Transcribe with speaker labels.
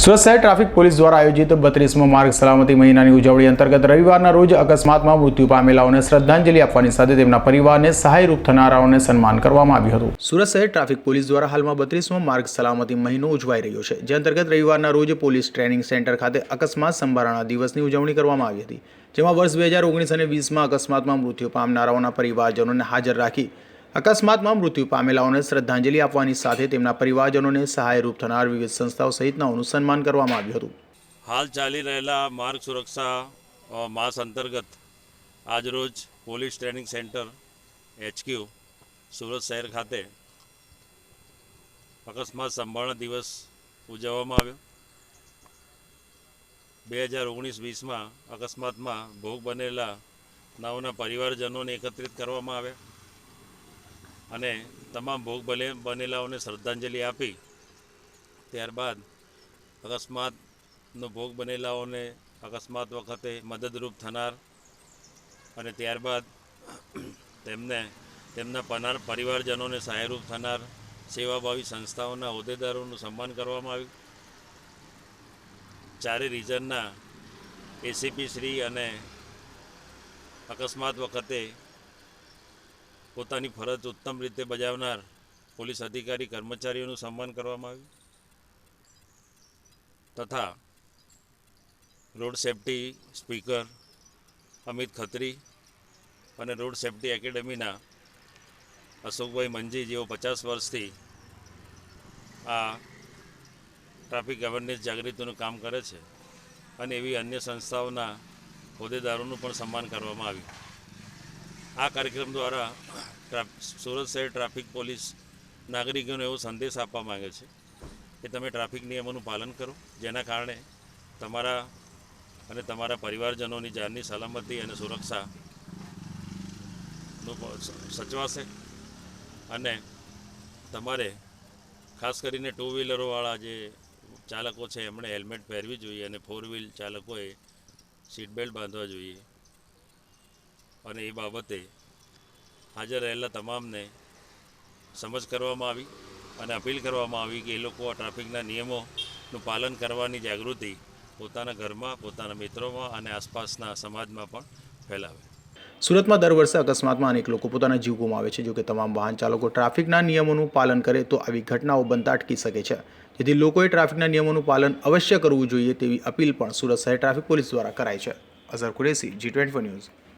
Speaker 1: સુરત શહેર traffic police દ્વારા આયોજિત બત્રીસમો માર્ગ સલામતી મહિનાની ઉજવણી અંતર્ગત રવિવારના રોજ અકસ્માતમાં મૃત્યુ પામેલાઓને શ્રદ્ધાંજલિ આપવાની સાથે તેમના પરિવારને સહાયરૂપ થનારાઓને સન્માન કરવામાં આવ્યું હતું. સુરત શહેર ટ્રાફિક પોલીસ દ્વારા હાલમાં બત્રીસમો માર્ગ સલામતી મહિનો ઉજવાઈ રહ્યો છે, જે અંતર્ગત રવિવારના રોજ પોલીસ ટ્રેનિંગ સેન્ટર ખાતે અકસ્માત સંભારણા દિવસની ઉજવણી કરવામાં આવી હતી, જેમાં વર્ષ બે હજાર ઓગણીસ અને વીસમાં અકસ્માતમાં મૃત્યુ પામનારાઓના પરિવારજનોને હાજર રાખી અકસ્માતમાં મૃત્યુ પામેલાઓને શ્રદ્ધાંજલિ આપવાની સાથે તેમના પરિવારજનોને સહાયરૂપ થનાર વિવિધ સંસ્થાઓ સહિતનાઓનું સન્માન કરવામાં આવ્યું હતું.
Speaker 2: હાલ ચાલી રહેલા માર્ગ સુરક્ષા માસ અંતર્ગત આજરોજ police training center, HQ, Surat શહેર ખાતે અકસ્માત સંભાળના દિવસ ઉજવવામાં આવ્યો. બે હજાર ઓગણીસ વીસમાં અકસ્માતમાં ભોગ બનેલા નાઓના પરિવારજનોને એકત્રિત કરવામાં આવ્યા. અને તમામ ભોગ બને બનેલાઓને શ્રદ્ધાંજલિ આપી ત્યારબાદ અકસ્માતનો ભોગ બનેલાઓને અકસ્માત વખતે મદદરૂપ થનાર અને ત્યારબાદ તેમને તેમના પનાર પરિવારજનોને સહાયરૂપ થનાર સેવાભાવી સંસ્થાઓના હોદ્દેદારોનું સન્માન કરવામાં આવ્યું. ચારે રિજનના એસીપી શ્રી અને અકસ્માત વખતે પોતાની ફરજ ઉત્તમ રીતે બજાવનાર પોલીસ અધિકારી, કર્મચારીઓનું સન્માન કરવામાં આવ્યું. તથા road safety speaker Amit Khatri અને રોડ સેફટી એકેડમીના અશોકભાઈ મંજી જેઓ પચાસ વર્ષથી આ ટ્રાફિક અવેરનેસ જાગૃતિનું કામ કરે છે અને એવી અન્ય સંસ્થાઓના હોદ્દેદારોનું પણ સન્માન કરવામાં આવ્યું. આ કાર્યક્રમ દ્વારા સુરત શહેર ટ્રાફિક પોલીસ નાગરિકોને એવો સંદેશ આપવા માંગે છે કે તમે ટ્રાફિક નિયમોનું પાલન કરો, જેના કારણે તમારા અને તમારા પરિવારજનોની જાનની સલામતી અને સુરક્ષા સચવાશે અને તમારે ખાસ કરીને ટુ વ્હીલરોવાળા જે ચાલકો છે, એમણે હેલ્મેટ પહેરવી જોઈએ અને ફોર વ્હીલ ચાલકોએ સીટ બેલ્ટ બાંધવા જોઈએ. અને એ બાબતે હાજર રહેલા તમામને સમજ કરવામાં આવી અને અપીલ કરવામાં આવી કે એ લોકો આ ટ્રાફિકના નિયમોનું પાલન કરવાની જાગૃતિ પોતાના ઘરમાં, પોતાના મિત્રોમાં અને આસપાસના સમાજમાં પણ ફેલાવે.
Speaker 1: સુરતમાં દર વર્ષે અકસ્માતમાં અનેક લોકો પોતાના જીવ ગુમાવે છે. જોકે તમામ વાહન ચાલકો ટ્રાફિકના નિયમોનું પાલન કરે તો આવી ઘટનાઓ બનતા અટકી શકે છે. જેથી લોકોએ ટ્રાફિકના નિયમોનું પાલન અવશ્ય કરવું જોઈએ તેવી અપીલ પણ સુરત શહેર ટ્રાફિક પોલીસ દ્વારા કરાઈ છે. Azhar Qureshi G twenty news